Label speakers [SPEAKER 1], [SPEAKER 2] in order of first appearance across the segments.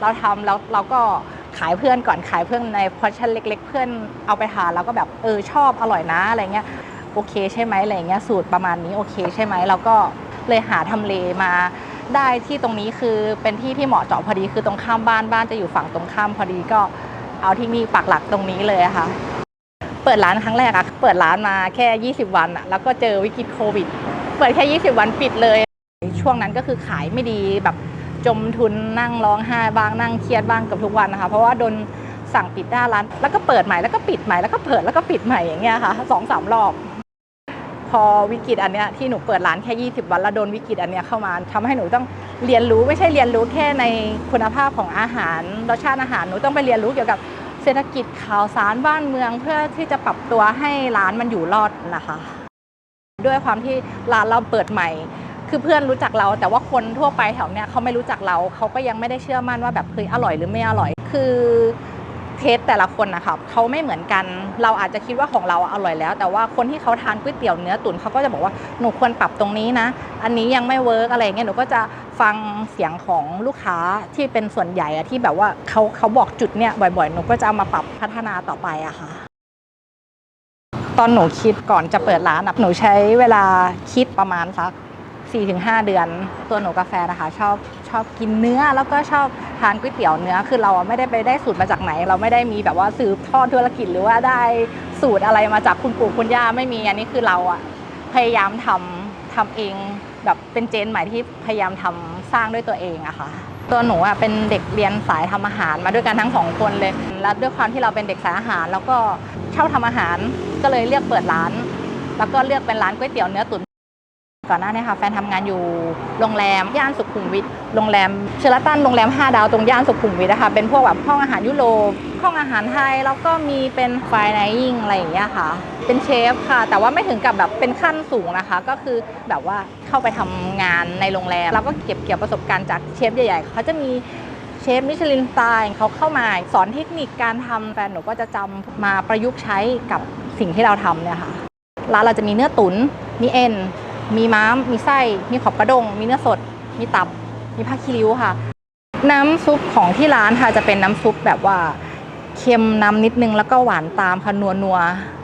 [SPEAKER 1] เราทำแล้วเราก็ขายเพื่อนก่อนขายเพื่อนในพอชั่นเล็ก ๆ เพื่อนเอาไปทานแล้วก็แบบเออชอบอร่อยนะอะไรเงี้ยโอเคใช่ไหมอะไรเงี้ยสูตรประมาณนี้โอเคใช่ไหมเราก็เลยหาทำเลมาได้ที่ตรงนี้คือเป็นที่ที่เหมาะเจาะพอดีคือตรงข้ามบ้านบ้านจะอยู่ฝั่งตรงข้ามพอดีก็เอาที่นี่ปักหลักตรงนี้เลยค่ะ เปิดร้านครั้งแรกอะเปิดร้านมาแค่ 20 วันอะแล้วก็เจอวิกฤตโควิด เปิดแค่ 20 วันปิดเลย ช่วงนั้นก็คือขายไม่ดีแบบ จมทุนนั่งร้องไห้บ้างนั่งเครียดบ้างเกับทุกวันนะคะ เพราะว่าโดนสั่งปิดหน้าร้าน แล้วก็เปิดใหม่แล้วก็ปิดใหม่แล้วก็เปิดแล้วก็ปิดใหม่อย่างเงี้ยค่ะสองสามรอบ พอวิกฤตอันเนี้ยที่หนูเปิดร้านแค่20 วันแล้วโดนวิกฤตอันเนี้ยเข้ามาทำให้หนูต้องเรียนรู้ไม่ใช่เรียนรู้แค่ในคุณภาพของอาหารรสชาติอาหารหนูต้องไปเรียนรู้เกี่ยวกับเศรษฐกิจข่าวสารบ้านเมืองเพื่อที่จะปรับตัวให้ร้านมันอยู่รอดนะคะ ด้วยความที่ร้านเราเปิดใหม่ คือเพื่อนรู้จักเรา แต่ว่าคนทั่วไปแถวเนี้ยเขาไม่รู้จักเราเขาก็ยังไม่ได้เชื่อมั่นว่าแบบเคยอร่อยหรือไม่อร่อย คือเทสแต่ละคนนะคะเขาไม่เหมือนกัน เราอาจจะคิดว่าของเราอร่อยแล้ว แต่ว่าคนที่เขาทานก๋วยเตี๋ยวเนื้อตุ๋นเขาก็จะบอกว่าหนูควรปรับตรงนี้นะ อันนี้ยังไม่เวิร์กอะไรเงี้ยหนูก็จะฟังเสียงของลูกค้าที่เป็นส่วนใหญ่อะที่แบบว่าเขาเขาบอกจุดเนี้ยบ่อยๆหนูก็จะเอามาปรับพัฒนาต่อไปอะค่ะตอนหนูคิดก่อนจะเปิดร้านอะหนูใช้เวลาคิดประมาณสัก 4-5 เดือน ตัวหนูกาแฟนะคะชอบชอบกินเนื้อแล้วก็ชอบทานก๋วยเตี๋ยวเนื้อคือเราไม่ได้ไปได้สูตรมาจากไหน เราไม่ได้มีแบบว่าสืบทอดธุรกิจหรือว่าได้สูตรอะไรมาจากคุณปู่คุณย่าไม่มีอันนี้คือเราอะพยายามทำทำเองแบบเป็นเจนใหม่ที่พยายามทำสร้างด้วยตัวเองอะค่ะตัวหนูอะเป็นเด็กเรียนสายทำอาหารมาด้วยกันทั้งสองคนเลยแล้วด้วยความที่เราเป็นเด็กสายอาหาร แล้วก็ชอบทำอาหารก็เลยเลือกเปิดร้าน แล้วก็เลือกเป็นร้านก๋วยเตี๋ยวเนื้อตุ๋น ก่อนหน้านี้ค่ะแฟนทำงานอยู่โรงแรมย่านสุขุมวิทโรงแรมเชอร์ตันโรงแรม 5 ดาวตรงย่านสุขุมวิทนะคะเป็นพวกแบบห้องอาหารยุโรปห้องอาหารไทยแล้วก็มีเป็นไฟไนยิ่งอะไรอย่างเงี้ยค่ะ เป็นเชฟค่ะ แต่ว่าไม่ถึงกับแบบเป็นขั้นสูงนะคะ ก็คือแบบว่าเข้าไปทำงานในโรงแรม แล้วก็เก็บเกี่ยวประสบการณ์จากเชฟใหญ่ๆเขาจะมีเชฟมิชลินสไตล์เขาเข้ามาสอนเทคนิคการทำแฟนหนูก็จะจำมาประยุกต์ใช้กับสิ่งที่เราทำเนี่ยค่ะร้านเราจะมีเนื้อตุน๋นมีเอ็น มีม้าม มีไส้ มีขอบกระดง มีเนื้อสด มีตับ มีผ้าคีริ้วค่ะ น้ำซุปของที่ร้านค่ะจะเป็นน้ำซุปแบบว่าเค็มน้ำนิดนึงแล้วก็หวานตามค่ะนัวนัว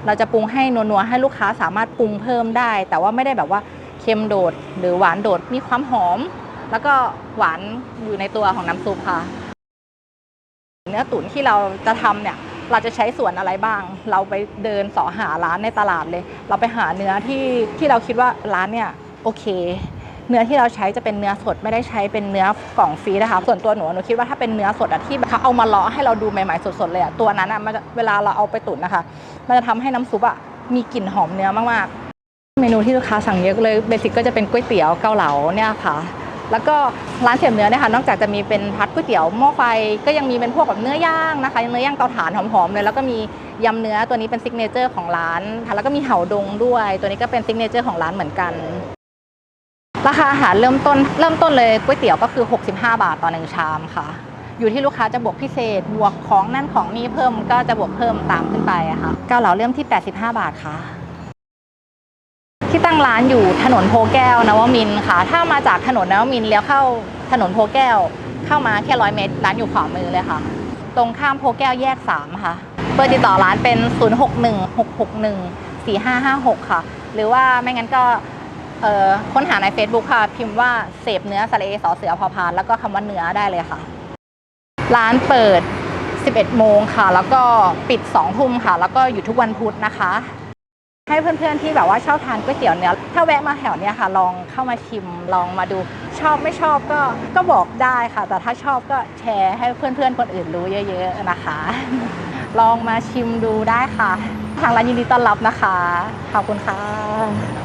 [SPEAKER 1] เราจะปรุงให้นัวนัวให้ลูกค้าสามารถปรุงเพิ่มได้ แต่ว่าไม่ได้แบบว่าเค็มโดด หรือหวานโดดมีความหอม แล้วก็หวานอยู่ในตัวของน้ำซุปค่ะ เนื้อตุ๋นที่เราจะทำเนี่ย เราจะใช้ส่วนอะไรบ้าง เราไปเดินสอหาร้านในตลาดเลย เราไปหาเนื้อที่ที่เราคิดว่าร้านเนี่ยโอเค เนื้อที่เราใช้จะเป็นเนื้อสดไม่ได้ใช้เป็นเนื้อกล่องฟรีนะคะส่วนตัวหนูหนูคิดว่าถ้าเป็นเนื้อสดอะที่เขาเอามาเลาะให้เราดูใหม่ๆสดๆเลยอะตัวนั้นอะมันจะเวลาเราเอาไปตุ๋นนะคะ มันจะทำให้น้ำซุปอะมีกลิ่นหอมเนื้อมากๆ เมนูที่ลูกค้าสั่งเยอะเลยเบสิกก็จะเป็นก๋วยเตี๋ยวเกาเหลาเนี่ยค่ะ แล้วก็ร้านเสียบเนื้อเนี่ยค่ะนอกจากจะมีเป็นพัดก๋วยเตี๋ยวหม้อไฟก็ยังมีเป็นพวกแบบเนื้อย่างนะคะเนื้อย่างเตาถ่านหอมๆเลยแล้วก็มียำเนื้อตัวนี้เป็นซิกเนเจอร์ของร้านค่ะแล้วก็มีเห่าดงด้วย ตัวนี้ก็เป็นซิกเนเจอร์ของร้านเหมือนกันราคาอาหารเริ่มต้นเริ่มต้นเลยก๋วยเตี๋ยวก็คือ 65 บาทต่อหนึ่งชามค่ะ อยู่ที่ลูกค้าจะบวกพิเศษ บวกของนั่นของนี่เพิ่มก็จะบวกเพิ่มตามขึ้นไปอะค่ะเกาเหลาเริ่มที่ 85 บาทค่ะ ที่ตั้งร้านอยู่ถนนโพแก้วนวมินค่ะ ถ้ามาจากถนนนวมินทร์เลี้ยวเข้าถนนโพแก้ว เข้ามาแค่ร้อยเมตรร้านอยู่ขวามือเลยค่ะ ตรงข้ามโพแก้วแยก 3 ค่ะเบอร์ติดต่อร้านเป็น 0616614556 ค่ะ หรือว่าไม่งั้นก็ค้นหาใน Facebook ค่ะ พิมพ์ว่าเสพเนื้อสระเอสอเสือพอพาน แล้วก็คำว่าเนื้อได้เลยค่ะ ร้านเปิด 11 โมงค่ะ แล้วก็ปิด 2 ทุ่มค่ะ แล้วก็อยู่ทุกวันพุธนะคะ ให้เพื่อนๆที่แบบว่าชอบทานก๋วยเตี๋ยวเนื้อถ้าแวะมาแถวเนี้ยค่ะ ลองเข้ามาชิมลองมาดู ชอบไม่ชอบก็ก็บอกได้ค่ะ แต่ถ้าชอบก็แชร์ให้เพื่อนๆคนอื่นรู้เยอะ ๆนะคะ ลองมาชิมดูได้ค่ะ ทางร้านยินดีต้อนรับนะคะ ขอบคุณค่ะ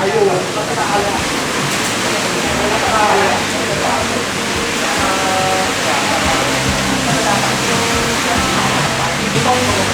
[SPEAKER 1] ayun, nakakaala. Nakakaala.
[SPEAKER 2] Ibang mga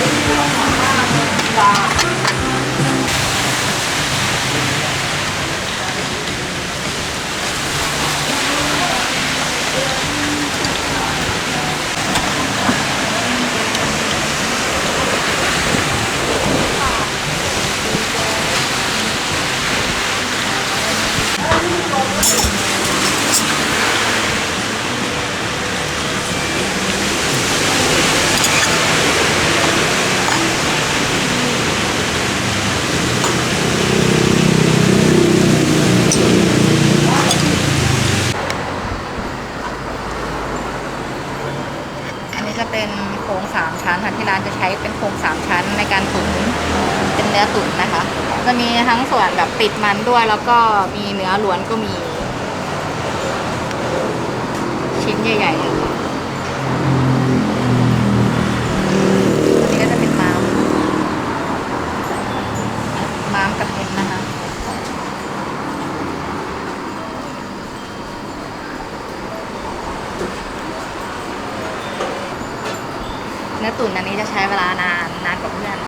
[SPEAKER 2] อ
[SPEAKER 1] ที่ร้านจะใช้เป็นโครงสามชั้นในการตุ๋นเป็นเนื้อตุ๋นนะคะจะมีทั้งส่วนแบบติดมันด้วยแล้วก็มีเนื้อล้วนก็มี ชิ้นใหญ่ๆ ตุ๋นอันนี้จะใช้เวลานานนานกว่าเพื่อน